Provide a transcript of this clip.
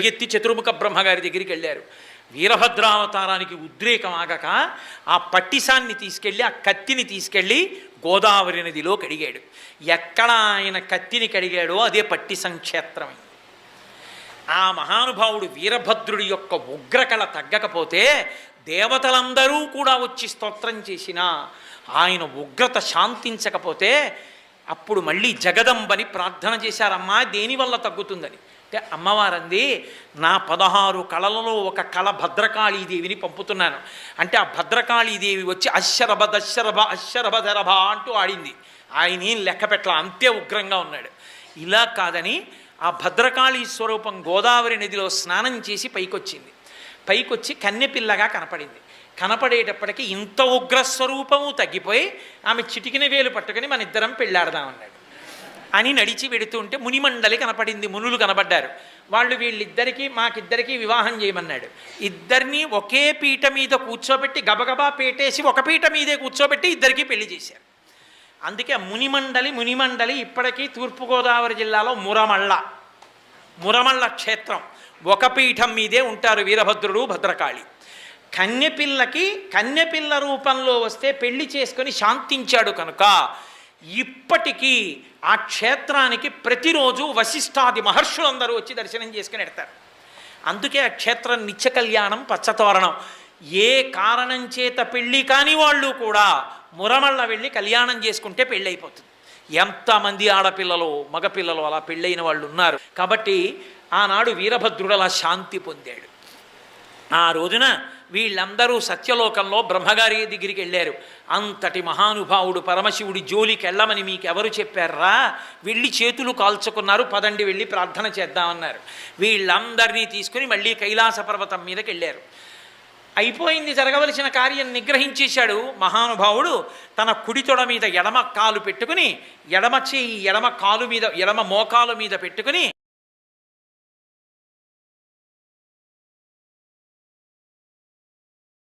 ఎత్తి చతుర్ముఖ బ్రహ్మగారి దగ్గరికి వెళ్ళారు. వీరభద్రావతారానికి ఉద్రేకం ఆగక ఆ పట్టిసాన్ని తీసుకెళ్ళి ఆ కత్తిని తీసుకెళ్ళి గోదావరి నదిలో కడిగాడు ఎక్కడ ఆయన కత్తిని కడిగాడో అదే పట్టిసం క్షేత్రమే. ఆ మహానుభావుడు వీరభద్రుడి యొక్క ఉగ్రకళ తగ్గకపోతే దేవతలందరూ కూడా వచ్చి స్తోత్రం చేసినా ఆయన ఉగ్రత శాంతించకపోతే అప్పుడు మళ్ళీ జగదంబని ప్రార్థన చేశారమ్మా దేనివల్ల తగ్గుతుందని. అంటే అమ్మవారంది నా పదహారు కళలలో ఒక కళ భద్రకాళీదేవిని పంపుతున్నాను. అంటే ఆ భద్రకాళీదేవి వచ్చి అశ్శరభ దశరభ అశ్శరభ ధరభ అంటూ ఆడింది. ఆయన ఏం లెక్క పెట్టల అంతే ఉగ్రంగా ఉన్నాడు. ఇలా కాదని ఆ భద్రకాళీ స్వరూపం గోదావరి నదిలో స్నానం చేసి పైకొచ్చింది. పైకొచ్చి కన్నెపిల్లగా కనపడింది. కనపడేటప్పటికి ఇంత ఉగ్రస్వరూపము తగ్గిపోయి ఆమె చిటికిన వేలు పట్టుకొని మన ఇద్దరం పెళ్ళాడదామన్నాడు అని నడిచి వెడుతుంటే మునిమండలి కనపడింది మునులు కనబడ్డారు. వాళ్ళు వీళ్ళిద్దరికీ మాకిద్దరికీ వివాహం చేయమన్నాడు. ఇద్దరినీ ఒకే పీట మీద కూర్చోబెట్టి గబగబా పీటేసి ఒక పీట మీదే కూర్చోబెట్టి ఇద్దరికీ పెళ్ళి చేశారు. అందుకే మునిమండలి మునిమండలి ఇప్పటికీ తూర్పుగోదావరి జిల్లాలో మురమళ్ళ మురమళ్ళ క్షేత్రం. ఒక పీఠం మీదే ఉంటారు వీరభద్రుడు భద్రకాళి. కన్యపిల్లకి కన్యపిల్ల రూపంలో వస్తే పెళ్ళి చేసుకొని శాంతించాడు కనుక ఇప్పటికీ ఆ క్షేత్రానికి ప్రతిరోజు వశిష్ఠాది మహర్షులందరూ వచ్చి దర్శనం చేసుకుని ఎడతారు అందుకే ఆ క్షేత్రం నిత్య కళ్యాణం పచ్చతోరణం. ఏ కారణం చేత పెళ్ళి కాని వాళ్ళు కూడా మురమళ్ళ వెళ్ళి కళ్యాణం చేసుకుంటే పెళ్ళి అయిపోతుంది ఎంతమంది ఆడపిల్లలు మగపిల్లలు అలా పెళ్ళైన వాళ్ళు ఉన్నారు. కాబట్టి ఆనాడు వీరభద్రుడు అలా శాంతి పొందాడు. ఆ రోజున వీళ్ళందరూ సత్యలోకంలో బ్రహ్మగారి దగ్గరికి వెళ్ళారు. అంతటి మహానుభావుడు పరమశివుడి జోలికి వెళ్ళమని మీకు ఎవరు చెప్పారా? వెళ్ళి చేతులు కాల్చుకున్నారు పదండి వెళ్ళి ప్రార్థన చేద్దామన్నారు. వీళ్ళందరినీ తీసుకుని మళ్ళీ కైలాస పర్వతం మీదకి వెళ్ళారు. అయిపోయింది జరగవలసిన కార్యం నిగ్రహించేశాడు మహానుభావుడు. తన కుడి తొడ మీద ఎడమ కాలు పెట్టుకుని ఎడమ చేయి ఎడమ కాలు మీద ఎడమ మోకాలు మీద పెట్టుకుని